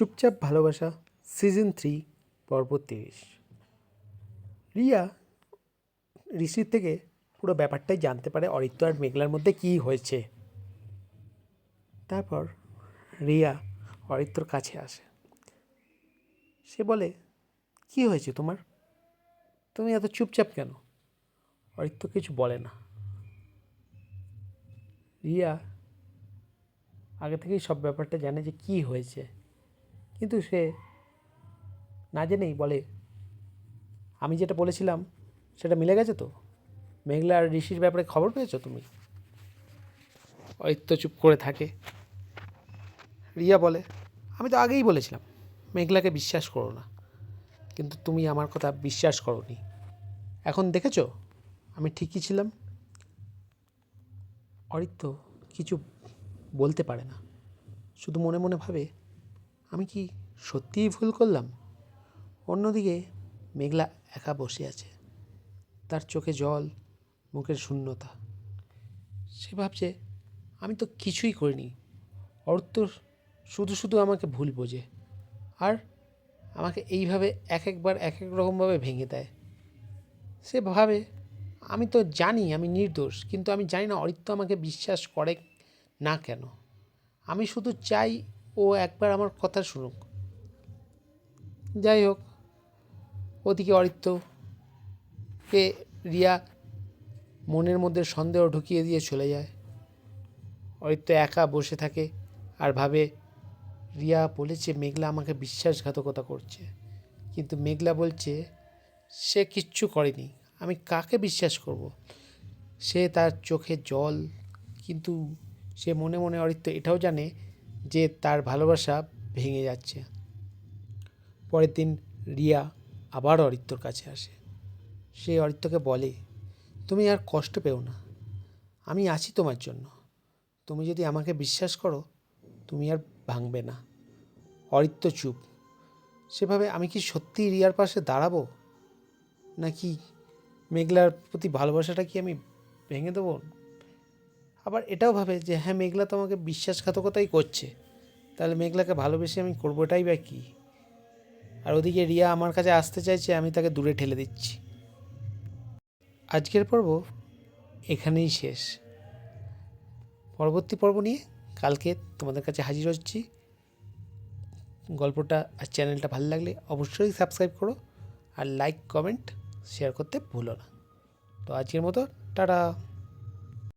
চুপচাপ ভালোবাসা season three পর্ব তিরিশ। রিয়া ঋষির থেকে পুরো ব্যাপারটাই জানতে পারে অরিত্য আর মেঘলার মধ্যে কী হয়েছে। তারপর রিয়া অরিত্যর কাছে আসে। সে বলে, কি হয়েছে তোমার? তুমি এত চুপচাপ কেন? অরিত্য কিছু বলে না। রিয়া আগে থেকেই সব ব্যাপারটা জানে যে কি হয়েছে। কিন্তু সে না জেনেই বলে, আমি যেটা বলেছিলাম, সেটা মিলে গেছে তো? মেঘলা আর ঋষির ব্যাপারে খবর পেয়েছ তুমি? অরিত্য চুপ করে থাকে। রিয়া বলে, আমি তো আগেই বলেছিলাম, মেঘলাকে বিশ্বাস করো না। কিন্তু তুমি আমার কথা বিশ্বাস করোনি। এখন দেখেছ? আমি ঠিকই ছিলাম? অরিত্য কিছু বলতে পারে না। শুধু মনে মনে ভাবে আমি কি সত্যিই ভুল করলাম? অন্যদিকে মেঘলা একা বসে আছে। তার চোখে জল, মুখের শূন্যতা। সে ভাবছে, আমি তো কিছুই করিনি। অর্থ শুধু শুধু আমাকে ভুল বোঝে। আর আমাকে এইভাবে এক একবার এক এক রকমভাবে ভেঙে দেয়। সে ভাবে, আমি তো জানি, আমি নির্দোষ, কিন্তু আমি জানি না অরিত্য আমাকে বিশ্বাস করে না কেন। আমি শুধু চাই ও একবার আমার কথা শুনুক। যাই হোক, ওদিকে অরিত্যকে রিয়া মনের মধ্যে সন্দেহ ঢুকিয়ে দিয়ে চলে যায়। অরিত্য একা বসে থাকে আর ভাবে, রিয়া বলেছে মেঘলা আমাকে বিশ্বাসঘাতকতা করছে। কিন্তু মেঘলা বলছে, সে কিচ্ছু করেনি। আমি কাকে বিশ্বাস করব? সে তার চোখে জল, কিন্তু সে মনে মনে অরিত্য এটাও জানে যে তার ভালোবাসা ভেঙে যাচ্ছে। পরের দিন রিয়া আবার অরিত্যর কাছে আসে। সে অরিত্যকে বলে, তুমি আর কষ্ট পেও না। আমি আছি তোমার জন্য। তুমি যদি আমাকে বিশ্বাস করো, তুমি আর ভাঙবে না অরিত্য চুপ। সেভাবে আমি কি সত্যি রিয়ার পাশে দাঁড়াবো? নাকি মেঘলার প্রতি ভালোবাসাটা কি আমি ভেঙে দেবো? আবার এটাও ভাবে যে হ্যাঁ মেঘলা তো আমাকে বিশ্বাসঘাতকতাই করছে। তাহলে মেঘলাকে ভালোবেসে আমি করবোটাই বা কী? আর ওদিকে রিয়া আমার কাছে আসতে চাইছে, আমি তাকে দূরে ঠেলে দিচ্ছি। আজকের পর্ব এখানেই শেষ। পরবর্তী পর্ব নিয়ে কালকে তোমাদের কাছে হাজির হচ্ছি। গল্পটা আর চ্যানেলটা ভালো লাগলে অবশ্যই সাবস্ক্রাইব করো আর লাইক, কমেন্ট, শেয়ার করতে ভুলো না। তো আজকের মতো, টাটা।